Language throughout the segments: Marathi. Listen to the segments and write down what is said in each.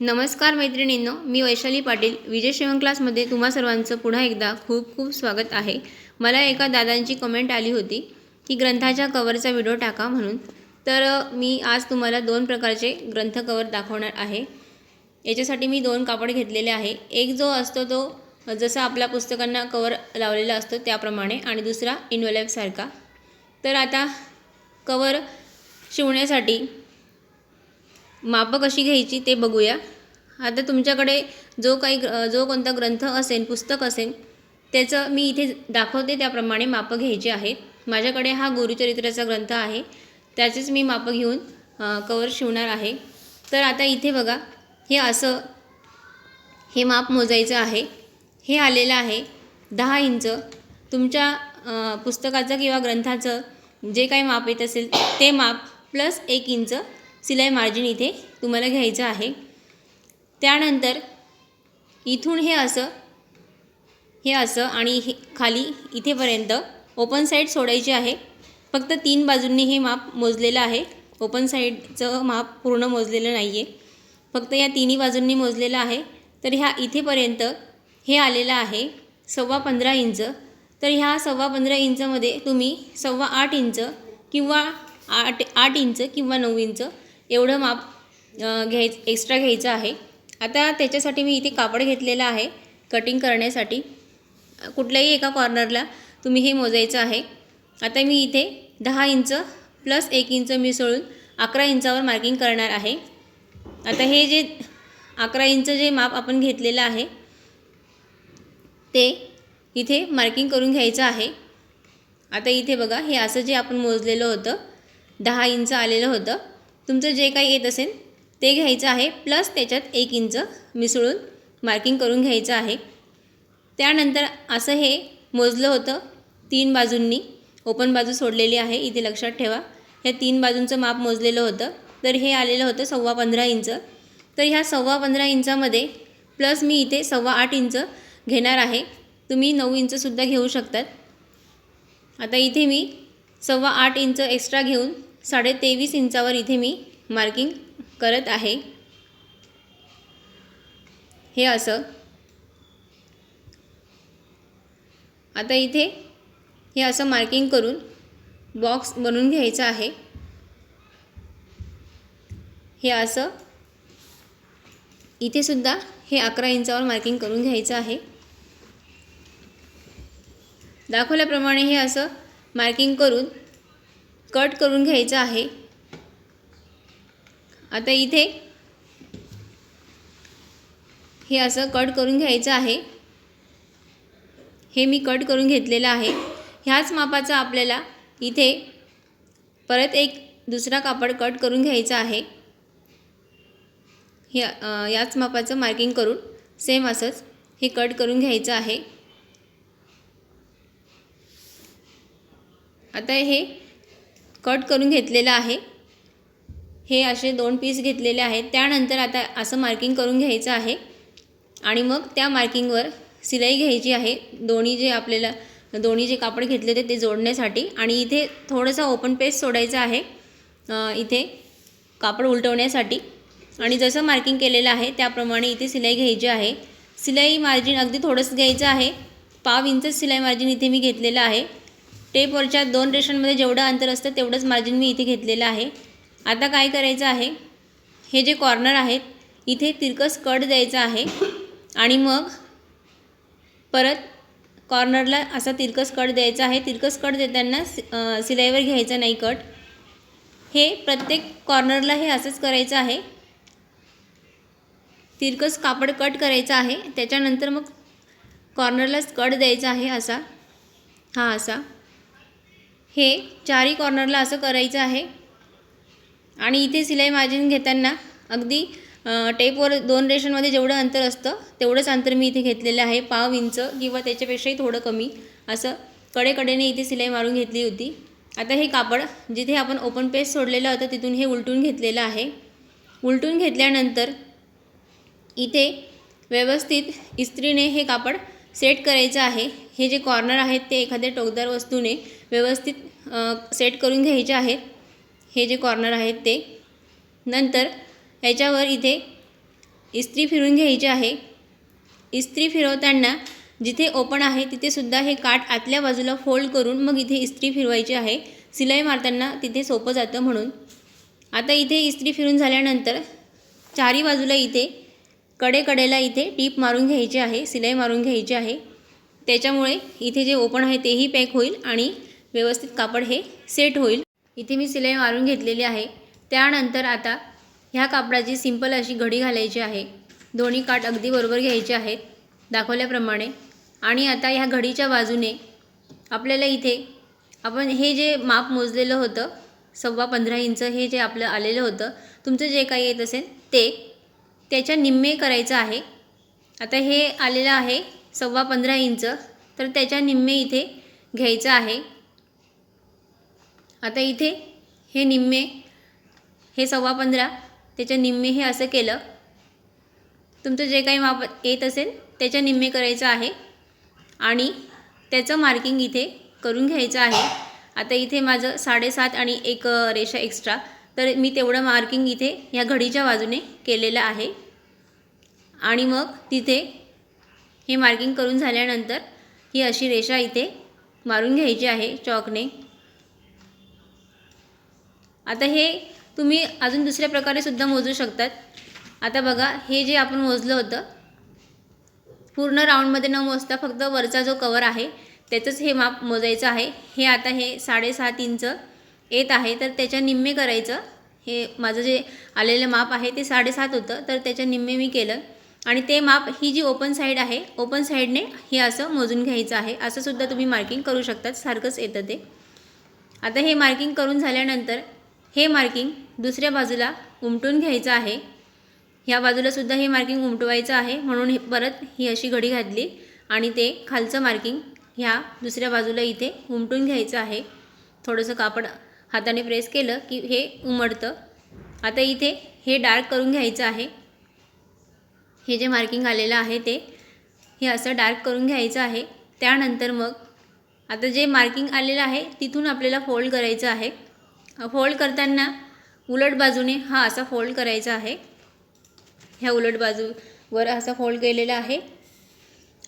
नमस्कार मैत्रिणींनो मी वैशाली पाटील विजय शिवण क्लासमध्ये तुम्हा सर्वांचं पुन्हा एकदा खूप खूप स्वागत आहे. मला एका दादांची कमेंट आली होती की ग्रंथाच्या कवरचा व्हिडिओ टाका म्हणून. तर मी आज तुम्हाला दोन प्रकारचे ग्रंथ कवर दाखवणार आहे. याच्यासाठी मी दोन कापड घेतलेले आहे. एक जो असतो तो जसा आपल्या पुस्तकांना कवर लावलेला असतो त्याप्रमाणे आणि दुसरा इन्वलॅपसारखा तर आता कवर शिवण्यासाठी मापं कशी घ्यायची ते बघूया. आता तुमच्याकडे जो काही ग्र जो कोणता ग्रंथ असेल पुस्तक असेल त्याचं मी इथे दाखवते त्याप्रमाणे मापं घ्यायची आहेत. माझ्याकडे हा गुरुचरित्राचा ग्रंथ आहे. त्याचेच मी मापं घेऊन कवर शिवणार आहे. तर आता इथे बघा हे असं हे माप मोजायचं आहे. हे आलेलं आहे दहा इंच. तुमच्या पुस्तकाचं किंवा ग्रंथाचं जे काही माप येत असेल ते माप प्लस एक इंच सिलाई मार्जिन इथे तुम्हाला घ्यायचं आहे. त्यानंतर इथून हे असं हे असं आणि हे खाली इथेपर्यंत ओपन साईड सोडायची आहे. फक्त तीन बाजूंनी हे माप मोजलेलं आहे. ओपन साईडचं माप पूर्ण मोजलेलं नाही आहे फक्त या तिन्ही बाजूंनी मोजलेलं आहे. तर ह्या इथेपर्यंत हे आलेलं आहे सव्वा पंधरा इंच. तर ह्या सव्वा पंधरा इंचमध्ये तुम्ही सव्वा आठ इंच किंवा आठ आठ इंच किंवा नऊ इंच एवढं माप घ्याय एक्स्ट्रा घ्यायचं आहे. आता त्याच्यासाठी मी इथे कापड घेतलेलं आहे कटिंग करण्यासाठी. कुठल्याही एका कॉर्नरला तुम्ही हे मोजायचं आहे. आता मी इथे दहा इंच प्लस एक इंच मिसळून अकरा इंचावर मार्किंग करणार आहे. आता हे जे अकरा इंच जे माप आपण घेतलेलं आहे ते इथे मार्किंग करून घ्यायचं आहे. आता इथे बघा हे असं जे आपण मोजलेलं होतं दहा इंच आलेलं होतं. तुमचं जे काही येत असेल ते घ्यायचं आहे प्लस त्याच्यात एक इंच मिसळून मार्किंग करून घ्यायचं आहे. त्यानंतर असं हे मोजलं होतं तीन बाजूंनी. ओपन बाजू सोडलेली आहे इथे लक्षात ठेवा. ह्या तीन बाजूंचं माप मोजलेलं होतं. तर हे आलेलं होतं सव्वा पंधरा इंच. तर ह्या सव्वा पंधरा इंचामध्ये प्लस मी इथे सव्वा आठ इंच घेणार आहे. तुम्ही नऊ इंचसुद्धा घेऊ शकतात. आता इथे मी सव्वा आठ इंच एक्स्ट्रा घेऊन साडे तेवीस इंचावर इथे मी मार्किंग करत आहे. हे असं. आता इथे हे असं मार्किंग करून बॉक्स बनवून घ्यायचं आहे. हे असं. इथे सुद्धा हे अकरा इंचावर मार्किंग करून घ्यायचं आहे. दाखवल्याप्रमाणे हे असं मार्किंग करून कट करून घ्यायचं आहे. आता इथे हे असं कट करून घ्यायचं आहे. हे मी कट करून घेतलेलं आहे. ह्याच मापाचा आपल्याला इथे परत एक दुसरा कापड कट करून घ्यायचा आहे. हे याच मापाचं मार्किंग करून सेम असंच हे कट करून घ्यायचं आहे. आता हे कट करून घेतलेलं आहे. हे असे दोन पीस घेतलेले आहेत. त्यानंतर आता असं मार्किंग करून घ्यायचं आहे. आणि मग त्या मार्किंगवर सिलाई घ्यायची आहे. दोन्ही जे आपल्याला दोन्ही जे कापड घेतले होते ते जोडण्यासाठी. आणि इथे थोडंसं ओपन पेस सोडायचं आहे. इथे कापड उलटवण्यासाठी. आणि जसं मार्किंग केलेलं आहे त्याप्रमाणे इथे सिलाई घ्यायची आहे. सिलाई मार्जिन अगदी थोडंसं घ्यायचं आहे. पाव इंचच सिलाई मार्जिन इथे मी घेतलेलं आहे. टेपवरच्या दोन रेषांमध्ये जेवढं अंतर असतं तेवढंच मार्जिन मी इथे घेतलेलं आहे. आता काय करायचं आहे? हे जे कॉर्नर आहेत इथे तिरकस कट द्यायचा आहे आणि मग परत कॉर्नरला असा तिरकस कट द्यायचा आहे. तिरकस कट देताना सि सिलाईवर घ्यायचा नाही कट. हे प्रत्येक कॉर्नरला हे असंच करायचं आहे. तिरकस कापड कट करायचं आहे. त्याच्यानंतर मग कॉर्नरलाच कट द्यायचा आहे असा. हा असा. हे चारही कॉर्नरला असं करायचं आहे. आणि इथे सिलाई मार्जिन घेताना अगदी टेपवर दोन रेषांमध्ये जेवढं अंतर असतं तेवढंच अंतर मी इथे घेतलेलं आहे. पाव इंच किंवा त्याच्यापेक्षाही थोडं कमी असं कडेकडेने इथे सिलाई मारून घेतली होती. आता हे कापड जिथे आपण ओपन पेस सोडलेलं होतं तिथून हे उलटून घेतलेलं आहे. उलटून घेतल्यानंतर इथे व्यवस्थित इस्त्रीने हे कापड सेट करायचं आहे. हे जे कॉर्नर आहेत ते एखाद्या टोकदार वस्तूने व्यवस्थित सेट करून घ्यायचे आहेत. हे जे कॉर्नर आहेत ते. नंतर ह्याच्यावर इथे इस्त्री फिरून घ्यायची आहे. इस्त्री फिरवताना जिथे ओपन आहे तिथेसुद्धा हे काठ आतल्या बाजूला फोल्ड करून मग इथे इस्त्री फिरवायची आहे. सिलाई मारताना तिथे सोपं जातं म्हणून. आता इथे इस्त्री फिरून झाल्यानंतर चारी बाजूला इथे कडेकडेला इथे टीप मारून घ्यायची आहे सिलाई मारून घ्यायची आहे. त्याच्यामुळे इथे जे ओपन आहे तेही पॅक होईल आणि व्यवस्थित कापड हे सेट होईल. इथे मी सिलाई मारून घेतलेली आहे. त्यानंतर आता ह्या कापडाची सिंपल अशी घडी घालायची आहे. दोन्ही काठ अगदी बरोबर घ्यायचे आहेत दाखवल्याप्रमाणे. आणि आता ह्या घडीच्या बाजूने आपल्याला इथे आपण हे जे माप मोजलेलं होतं सव्वा पंधरा इंच हे जे आपलं आलेलं होतं तुमचं जे काही येत असेल ते त्याच्या निम्मे करायचं आहे. आता हे आलेलं आहे सव्वा पंधरा इंच. तर त्याच्या निम्मे इथे घ्यायचं आहे. आता इथे हे निम्मे हे सव्वा पंधरा त्याच्या निम्मे हे असं केलं. तुमचं जे काही माप येत असेल त्याच्या निम्मे करायचं आहे. आणि त्याचं मार्किंग इथे करून घ्यायचं आहे. आता इथे माझं साडेसात आणि एक रेषा एक्स्ट्रा तर मी तेवढं मार्किंग इथे ह्या घडीच्या बाजूने केलेलं आहे. आणि मग तिथे हे मार्किंग करून झाल्यानंतर ही अशी रेषा इथे मारून घ्यायची आहे चॉकने आता हे तुम्ही अजून दुसऱ्या प्रकारे सुद्धा मोजू शकतात. आता बघा हे जे आपण मोजलं होतं पूर्ण राऊंडमध्ये न मोजता फक्त वरचा जो कवर आहे त्याचंच हे माप मोजायचं आहे. हे आता हे साडेसात इंच येत आहे तर त्याच्या निम्मे करायचं. हे माझं जे आलेलं माप आहे ते साडेसात होतं तर त्याच्या निम्मे मी केलं. आणि ते माप ही जी ओपन साईड आहे ओपन साईडने हे असं मोजून घ्यायचं आहे. असं सुद्धा तुम्ही मार्किंग करू शकतात. सारखंच येतं ते. आता हे मार्किंग करून झाल्यानंतर हे मार्किंग दुसऱ्या बाजूला उमटून घ्यायचं आहे. ह्या बाजूलासुद्धा हे मार्किंग उमटवायचं आहे. म्हणून हे परत ही अशी घडी घातली आणि ते खालचं मार्किंग ह्या दुसऱ्या बाजूला इथे उमटून घ्यायचं आहे. थोडंसं कापड हाताने प्रेस केलं की हे उमटतं. आता इथे हे डार्क करून घ्यायचं आहे. हे जे मार्किंग आलेलं आहे ते हे असं डार्क करून घ्यायचं आहे. त्यानंतर मग आता जे मार्किंग आलेलं आहे तिथून आपल्याला फोल्ड करायचं आहे. फोल्ड करताना उलट बाजूने हा असा फोल्ड करायचा आहे. ह्या उलट बाजूवर असा फोल्ड केलेला आहे.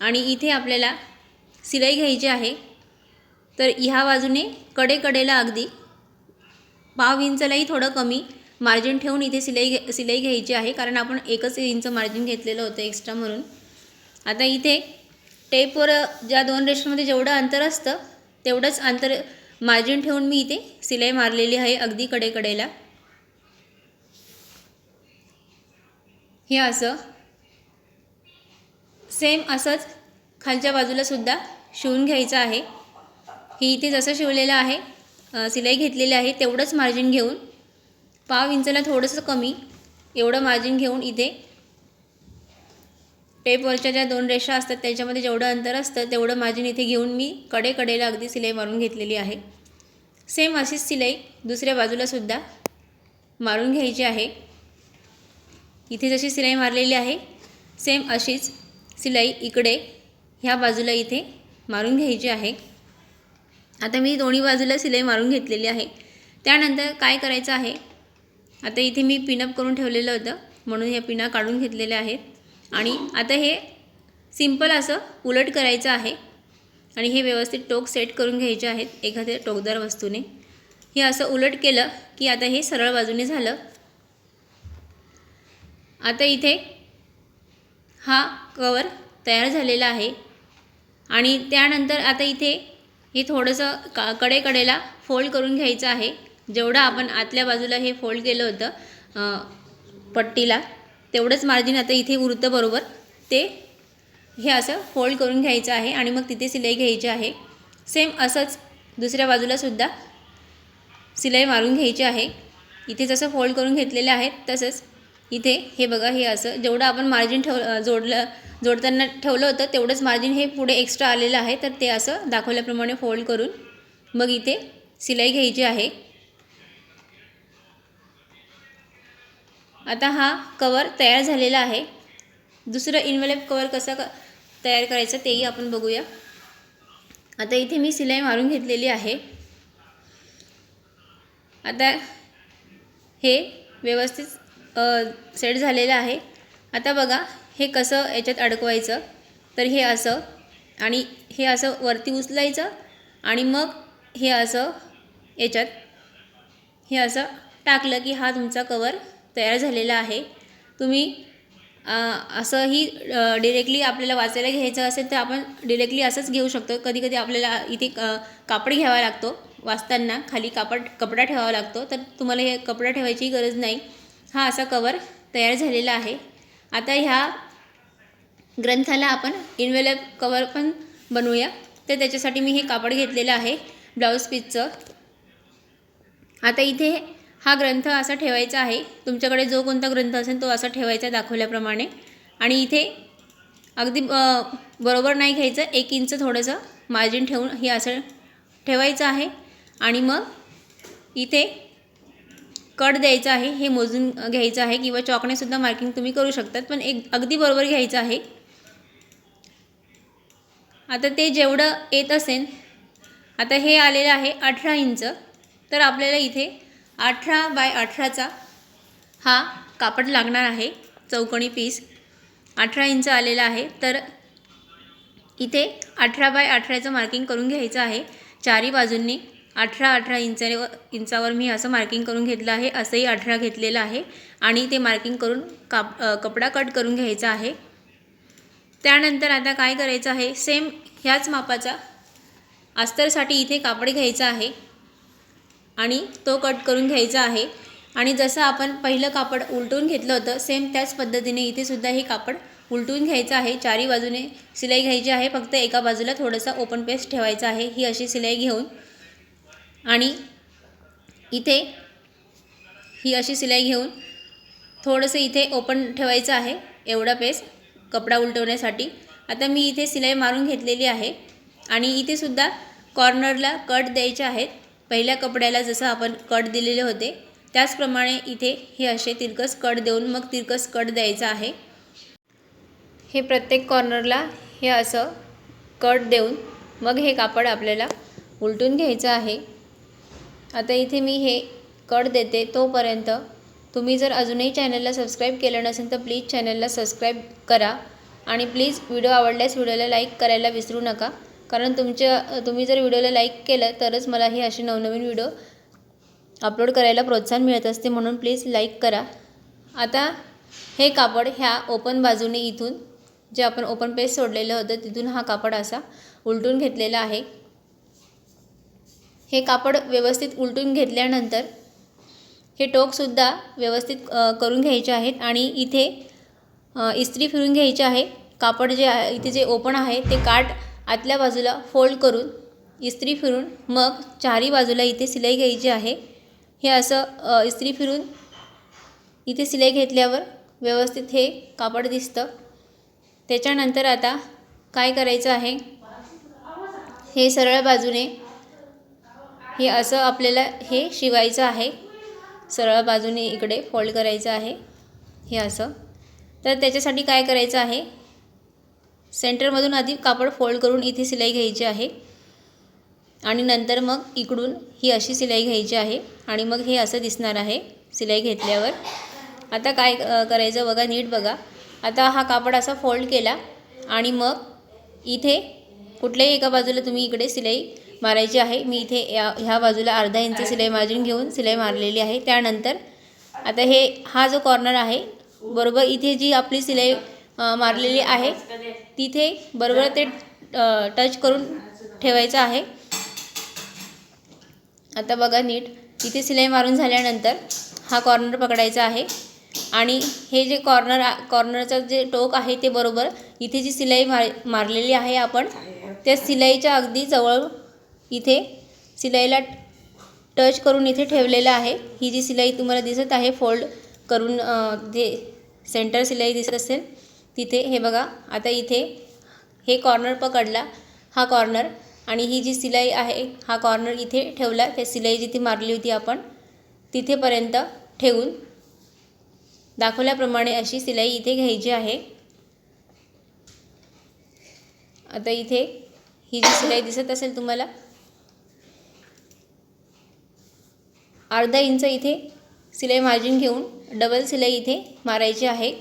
आणि इथे आपल्याला सिलाई घ्यायची आहे. तर ह्या बाजूने कडेकडेला अगदी पाव इंचलाही थोडं कमी मार्जिन ठेवून इथे सिलाई घे सिलाई घ्यायची आहे कारण आपण एकच इंच मार्जिन घेतलेलं होतं एक्स्ट्रा म्हणून. आता इथे टेपवर ज्या दोन रेषांमध्ये जेवढं अंतर असतं तेवढंच अंतर मार्जिन ठेवून मी इथे सिलाई मारलेली आहे अगदी कडेकडेला. हे असं. सेम असंच खालच्या बाजूला सुद्धा शिवून घ्यायचं आहे. हे इथे जसं शिवलेलं आहे सिलाई घेतलेली आहे तेवढंच मार्जिन घेऊन पाव इंचला थोडंसं कमी एवढं मार्जिन घेऊन इथे टेपवरच्या ज्या दोन रेषा असतात त्याच्यामध्ये जेवढं अंतर असतं तेवढं मार्जिन इथे घेऊन मी कडेकडेला अगदी सिलाई मारून घेतलेली आहे. सेम अशीच सिलाई दुसऱ्या बाजूलासुद्धा मारून घ्यायची आहे. इथे जशी सिलाई मारलेली आहे सेम अशीच सिलाई इकडे ह्या बाजूला इथे मारून घ्यायची आहे. आता मी दोन्ही बाजूला सिलाई मारून घेतलेली आहे. त्यानंतर काय करायचं आहे आता इथे मी पिनअप करून ठेवलेलं होतं म्हणून ह्या पिना काढून घेतलेल्या आहेत. आणि आता हे सिंपल असं उलट करायचं आहे. आणि हे व्यवस्थित टोक सेट करून घ्यायचे आहेत एखाद्या टोकदार वस्तूने. हे असं उलट केलं की आता हे सरळ बाजूने झालं. आता इथे हा कवर तयार झालेला आहे. आणि त्यानंतर आता इथे हे थोडंसं का कडेकडेला फोल्ड करून घ्यायचं आहे. जेवढं आपण आतल्या बाजूला हे फोल्ड केलं होतं पट्टीला तेवढंच मार्जिन आता इथे उरतं बरोबर. ते हे असं फोल्ड करून घ्यायचं आहे आणि मग तिथे सिलाई घ्यायची आहे. सेम असंच दुसऱ्या बाजूलासुद्धा सिलाई मारून घ्यायची आहे. इथे जसं फोल्ड करून घेतलेले आहेत तसंच इथे हे बघा हे असं जेवढं आपण मार्जिन ठेव जोडलं जोडताना ठेवलं होतं तेवढंच मार्जिन हे पुढे एक्स्ट्रा आलेलं आहे. तर ते असं दाखवल्याप्रमाणे फोल्ड करून मग इथे सिलाई घ्यायची आहे. आता हा कवर तयार झालेला आहे. दुसरं इन्व्हलेप कवर कसं क तयार करायचं तेही आपण बघूया. आता इथे मी सिलाई मारून घेतलेली आहे. आता हे व्यवस्थित सेट झालेलं आहे. आता बघा हे कसं याच्यात अडकवायचं? तर हे असं आणि हे असं वरती उचलायचं आणि मग हे असं याच्यात हे असं टाकलं की हा तुमचा कवर तयार झालेला आहे. तुम्ही असंही डिरेक्टली आपल्याला वाचायला घ्यायचं असेल तर आपण डिरेक्टली असंच घेऊ शकतो. कधी कधी आपल्याला इथे कापड घ्यावा लागतो वाचताना. खाली कापड कपडा ठेवावा लागतो. तर तुम्हाला हे कपडा ठेवायची गरज नाही. हा असा कवर तयार झालेला आहे. आता ह्या ग्रंथाला आपण इन्व्हेलप कवर पण बनवूया. तर त्याच्यासाठी मी हे कापड घेतलेलं आहे. ब्लाऊज पीसचं. आता इथे हा ग्रंथ असा ठेवायचा आहे. तुमच्याकडे जो कोणता ग्रंथ असेल तो असा ठेवायचा दाखवल्याप्रमाणे. आणि इथे अगदी बरोबर नाही घ्यायचं. एक इंच थोडंसं मार्जिन ठेवून हे असं ठेवायचं आहे. आणि मग इथे कट द्यायचं आहे. हे मोजून घ्यायचं आहे किंवा चॉकनेसुद्धा मार्किंग तुम्ही करू शकतात. पण एक अगदी बरोबर घ्यायचं आहे. आता ते जेवढं येत असेल आता हे आलेलं आहे अठरा इंच. तर आपल्याला इथे अठरा बाय अठराचा हा कापड लागणार आहे चौकणी पीस. अठरा इंच आलेला आहे तर इथे अठरा बाय अठराचं मार्किंग करून घ्यायचं आहे. चारी बाजूंनी अठरा अठरा इंचावर इंचावर मी असं मार्किंग करून घेतलं आहे असंही अठरा घेतलेलं आहे. आणि ते मार्किंग करून काप कपडा कट करून घ्यायचा आहे. त्यानंतर आता काय करायचं आहे सेम ह्याच मापाचा अस्तरसाठी इथे कापड घ्यायचा आहे. आणि तो कट करून घ्यायचा आहे. आणि जसं आपण पहिलं कापड उलटून घेतलं होतं सेम त्याच पद्धतीने इथेसुद्धा हे कापड उलटून घ्यायचं आहे. चारी बाजूने सिलाई घ्यायची आहे फक्त एका बाजूला थोडासा ओपन पेस्ट ठेवायचा आहे. ही अशी सिलाई घेऊन. आणि इथे ही अशी सिलाई घेऊन थोडंसं इथे ओपन ठेवायचं आहे एवढा पेस कपडा उलटवण्यासाठी. आता मी इथे सिलाई मारून घेतलेली आहे. आणि इथे सुद्धा कॉर्नरला कट द्यायचे आहेत. पहिल्या कपड्याला जसं आपण कट दिलेले होते त्याचप्रमाणे इथे हे असे तिरकस कट देऊन मग तिरकस कट द्यायचा आहे. हे प्रत्येक कॉर्नरला हे असं कट देऊन मग हे कापड आपल्याला उलटून घ्यायचं आहे. आता इथे मी हे कट देते तोपर्यंत तुम्ही जर अजूनही चॅनलला सबस्क्राईब केलं नसेल तर प्लीज चॅनलला सबस्क्राईब करा. आणि प्लीज व्हिडिओ आवडल्यास व्हिडिओला लाईक करायला विसरू नका. कारण तुमच्या तुम्ही जर व्हिडिओला लाईक केलं तरच मला हे असे नवनवीन व्हिडिओ अपलोड करायला प्रोत्साहन मिळत असते. म्हणून प्लीज लाईक करा. आता हे कापड ह्या ओपन बाजूने इथून जे आपण ओपन पेज सोडलेलं होतं तिथून हा कापड असा उलटून घेतलेला आहे. हे कापड व्यवस्थित उलटून घेतल्यानंतर हे टोकसुद्धा व्यवस्थित करून घ्यायचे आहेत आणि इथे इस्त्री फिरून घ्यायची आहे. कापड जे आहे इथे जे ओपन आहे ते काठ आतल्या बाजूला फोल्ड करून इस्त्री फिरून मग चारी बाजूला इथे सिलाई घ्यायची आहे. हे असं इस्त्री फिरून इथे सिलाई घेतल्यावर व्यवस्थित हे कापड दिसतं. त्याच्यानंतर आता काय करायचं आहे? हे सरळ बाजूने हे असं आपल्याला हे शिवायचं आहे. सरळ बाजूने इकडे फोल्ड करायचं आहे. हे असं. तर त्याच्यासाठी काय करायचं आहे? सेंटरमधून आधी कापड फोल्ड करून इथे सिलाई घ्यायची आहे. आणि नंतर मग इकडून ही अशी सिलाई घ्यायची आहे. आणि मग हे असं दिसणार आहे सिलाई घेतल्यावर. आता काय करायचं बघा नीट बघा. आता हा कापड असा फोल्ड केला आणि मग इथे कुठल्याही एका बाजूला तुम्ही इकडे सिलाई मारायची आहे. मी इथे या ह्या बाजूला अर्धा इंच सिलाई मार्जिन घेऊन सिलाई मारलेली आहे. त्यानंतर आता हे हा जो कॉर्नर आहे बरोबर इथे जी आपली सिलाई मारलेली आहे. तिथे बरोबर ते टच करून ठेवायचं आहे. आता बघा नीट. इथे सिलाई मारून झाल्यानंतर हा कॉर्नर पकडायचा आहे. आणि हे जे कॉर्नर कॉर्नरचं जे टोक आहे ते बरोबर इथे जी सिलाई मार मारलेली आहे आपण त्या सिलाईच्या अगदी जवळ इथे सिलाईला टच करून इथे ठेवलेलं आहे. ही जी सिलाई तुम्हाला दिसत आहे फोल्ड करून जे सेंटर सिलाई दिसत असेल तिथे हे बघा आता इथे हे कॉर्नर पकडला हा कॉर्नर आणि ही जी सिलाई आहे हा कॉर्नर इथे ठेवला त्या सिलाई जिथे मारली होती आपण तिथेपर्यंत ठेवून दाखवल्याप्रमाणे अशी सिलाई इथे घ्यायची आहे. आता इथे ही जी सिलाई दिसत असेल तुम्हाला अर्धा इंच इथे सिलाई मार्जिन घेऊन डबल सिलाई इथे मारायची आहे.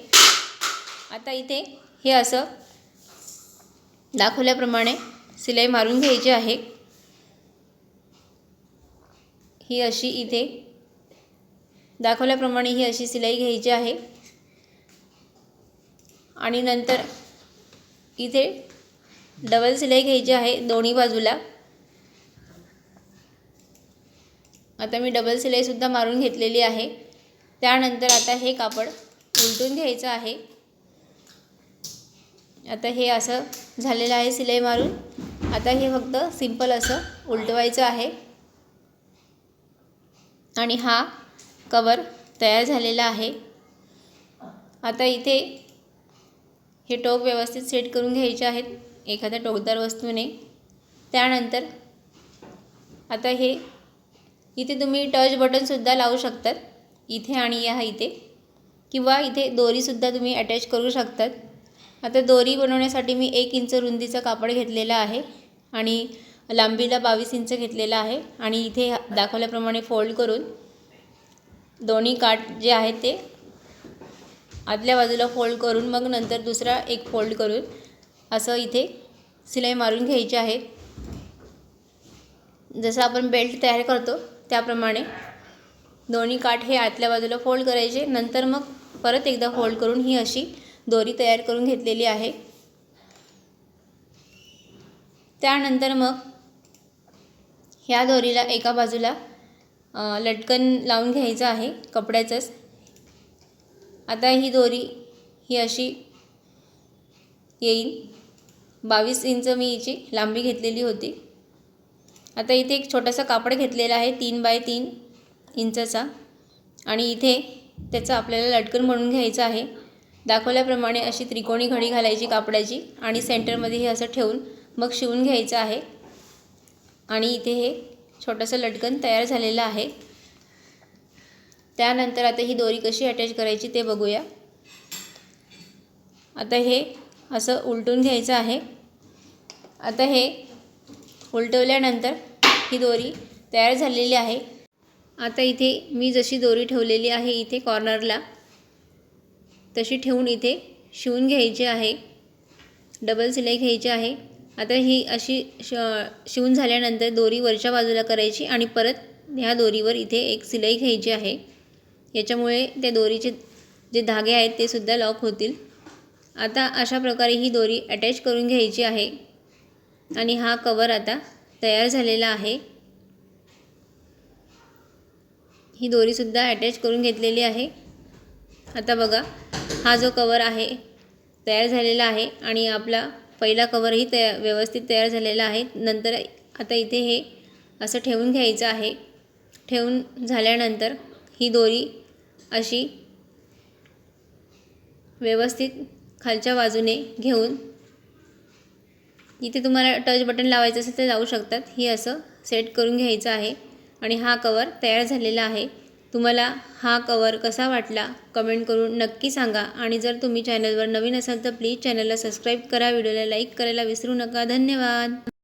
आता इथे हे असं दाखवल्याप्रमाणे सिलाई मारून घ्यायची आहे. ही अशी इथे दाखवल्याप्रमाणे ही अशी सिलाई घ्यायची आहे. आणि नंतर इथे डबल सिलाई घ्यायची आहे दोन्ही बाजूला. आता मी डबल सिलाईसुद्धा मारून घेतलेली आहे. त्यानंतर आता हे कापड उलटून घ्यायचं आहे. आता हे असं झालेलं आहे सिलाई मारून. आता हे फक्त सिंपल असं उलटवायचं आहे. आणि हा कवर तयार झालेला आहे. आता इथे हे टोक व्यवस्थित सेट करून घ्यायचे आहेत एखाद्या टोकदार वस्तूने. त्यानंतर आता हे इथे तुम्ही टच बटनसुद्धा लावू शकतात. इथे आणि या इथे. किंवा इथे दोरीसुद्धा तुम्ही अटॅच करू शकतात. आता दोरी बनवण्यासाठी मी एक इंच रुंदीचं कापड घेतलेलं आहे आणि लांबीला बावीस इंच घेतलेला आहे आणि इथे दाखवल्याप्रमाणे फोल्ड करून दोन्ही काठ जे आहेत ते आतल्या बाजूला फोल्ड करून मग नंतर दुसरा एक फोल्ड करून असं इथे सिलाई मारून घ्यायची आहे जसं आपण बेल्ट तयार करतो त्याप्रमाणे दोन्ही काठ हे आतल्या बाजूला फोल्ड करायचे नंतर मग परत एकदा फोल्ड करून ही अशी दोरी तयार करून घेतलेली आहे. त्यानंतर मग ह्या दोरीला एका बाजूला लटकन लावून घ्यायचं आहे कपड्याचंच. आता ही दोरी ही अशी येईल. बावीस इंच मी हिची लांबी घेतलेली होती. आता इथे एक छोटासा कापड घेतलेला आहे तीन बाय तीन इंचाचा. आणि इथे त्याचं आपल्याला लटकन म्हणून घ्यायचं आहे. दाखवल्याप्रमाणे अशी त्रिकोणी घडी घालायची कापडाची आणि सेंटरमध्ये हे असं ठेवून मग शिवून घ्यायचं आहे. आणि इथे हे छोटंसं लटकन तयार झालेलं आहे. त्यानंतर आता ही दोरी कशी अटॅच करायची ते बघूया. आता हे असं उलटून घ्यायचं आहे. आता हे उलटवल्यानंतर ही दोरी तयार झालेली आहे. आता इथे मी जशी दोरी ठेवलेली आहे इथे कॉर्नरला तशी ठेवून इथे शिवून घ्यायची आहे. डबल सिलाई घ्यायची आहे. आता ही अशी श शिवून झाल्यानंतर दोरी वरच्या बाजूला करायची आणि परत ह्या दोरीवर इथे एक सिलाई घ्यायची आहे. याच्यामुळे त्या दोरीचे जे धागे आहेत ते सुद्धा लॉक होतील. आता अशा प्रकारे ही दोरी अटॅच करून घ्यायची आहे. आणि हा कवर आता तयार झालेला आहे. ही दोरीसुद्धा अटॅच करून घेतलेली आहे. आता बघा हा जो कवर आहे तयार झालेला आहे आणि आपला पहिला कवरही तया व्यवस्थित तयार झालेला आहे. नंतर आता इथे हे असं ठेवून घ्यायचं आहे. ठेवून झाल्यानंतर ही दोरी अशी व्यवस्थित खालच्या बाजूने घेऊन इथे तुम्हाला टच बटन लावायचं असेल तर लावू शकतात. ही असं सेट करून घ्यायचं आहे आणि हा कवर तयार झालेला आहे. तुम्हाला हा कवर कसा वाटला कमेंट करून नक्की सांगा. आणि जर तुम्ही चॅनलवर नवीन असाल तर प्लीज चॅनलला सबस्क्राईब करा व्हिडिओला लाईक करायला विसरू नका. धन्यवाद.